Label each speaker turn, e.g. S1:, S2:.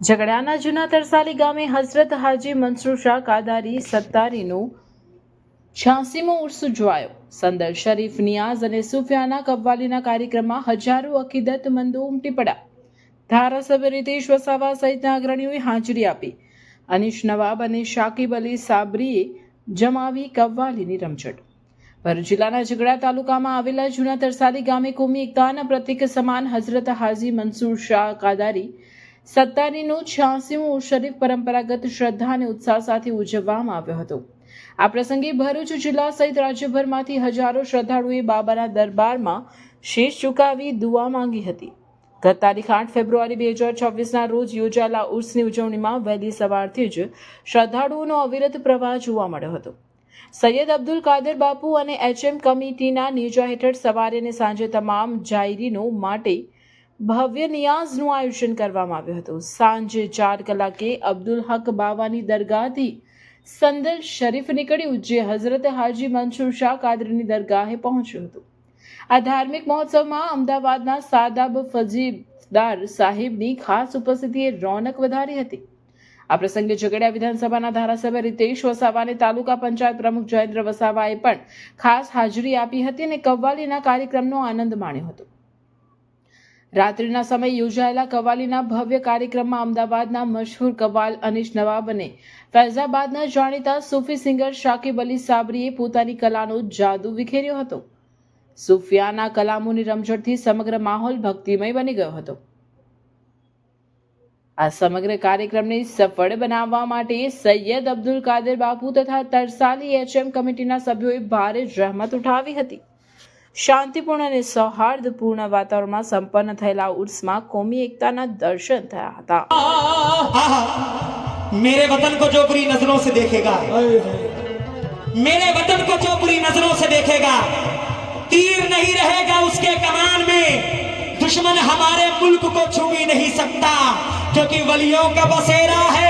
S1: ઝઘડાના જૂના તરસાલી ગામે હઝરત હાજી મનસુર શાહ કાદારી સત્તારીનું છ્યાસીમો ઉર્સ ઉજવાયો. સંદર શરીફ, નિયાઝ અને સુફિયાના કવ્વાલીના કાર્યક્રમમાં હજારો અકીદતમંદો ઉમટી પડ્યા. ધારાસભ્ય રીતેશ વસાવા સહિતના અગ્રણીઓએ હાજરી આપી. અનિશ નવાબ અને શાકિબ અલી સાબરીએ જમાવી કવ્વાલીની રમઝટ. ભરૂચ જિલ્લાના ઝઘડા તાલુકામાં આવેલા જૂના તરસાલી ગામે કોમી એકતાના પ્રતિક સમાન હઝરત હાજી મનસુર શાહ કાદારી સત્તારીનું છ્યાસીમું શરીફ પરંપરાગત શ્રદ્ધા અને ઉત્સાહ સાથે ઉજવવામાં આવ્યો હતો. આ પ્રસંગે ભરૂચ જિલ્લા સહિત રાજ્યભરમાંથી હજારો શ્રદ્ધાળુએ બાબાના દરબારમાં શેષ ચુકાવી દુઆ માંગી હતી. ગત તારીખ આઠ ફેબ્રુઆરી બે હજાર છવ્વીસના રોજ યોજાયેલા ઉર્સની ઉજવણીમાં વહેલી સવારથી જ શ્રદ્ધાળુઓનો અવિરત પ્રવાહ જોવા મળ્યો હતો. સૈયદ અબ્દુલ કાદર બાપુ અને એચએમ કમિટીના નેજા હેઠળ સવારે અને સાંજે તમામ જાયરીનો માટે ભવ્ય નિયાઝનું આયોજન કરવામાં આવ્યું હતું. સાંજે ચાર કલાકે અબ્દુલ હક બાવાની દરગાહથી સંદલ શરીફ નીકળ્યું, જે હઝરત હાજી મનસુર શાહ કાદરીની દરગાહે પહોંચ્યું હતું. આ ધાર્મિક મહોત્સવમાં અમદાવાદના સાદાબ ફજીદાર સાહેબની ખાસ ઉપસ્થિતિએ રોનક વધારી હતી. આ પ્રસંગે ઝઘડિયા વિધાનસભાના ધારાસભ્ય રીતેશ વસાવા અને તાલુકા પંચાયત પ્રમુખ જયેન્દ્ર વસાવાએ પણ ખાસ હાજરી આપી હતી અને કવ્વાલીના કાર્યક્રમનો આનંદ માણ્યો હતો. રાત્રિના સમયે યોજાયેલા કવાલીના ભવ્ય કાર્યક્રમમાં અમદાવાદના મશહૂર કવાલ અનીશ નવાબ અને ફૈઝાબાદના જાણીતા સૂફી સિંગર શાકિબ અલી સાબરીએ પોતાની કલાનો જાદુ વિખેર્યો હતો. સુફિયાના કલામોની રમઝટથી સમગ્ર માહોલ ભક્તિમય બની ગયો હતો. આ સમગ્ર કાર્યક્રમને સફળ બનાવવા માટે સૈયદ અબ્દુલ કાદર બાપુ તથા તરસાલી એચએમ કમિટીના સભ્યોએ ભારે જહેમત ઉઠાવી હતી. શાંતિપૂર્ણ અને સૌહાર્દપૂર્ણ વાતાવરણમાં સંપન્ન થયેલા ઉર્સમાં કોમી એકતાના દર્શન થયા હતા
S2: आहा, मेरे वतन को जो बुरी नजरों से देखेगा मेरे वतन को जो बुरी नजरों से देखेगा तीर नहीं रहेगा उसके कमान में दुश्मन हमारे मुल्क को छू भी नहीं सकता क्योंकि वलियों का बसेरा है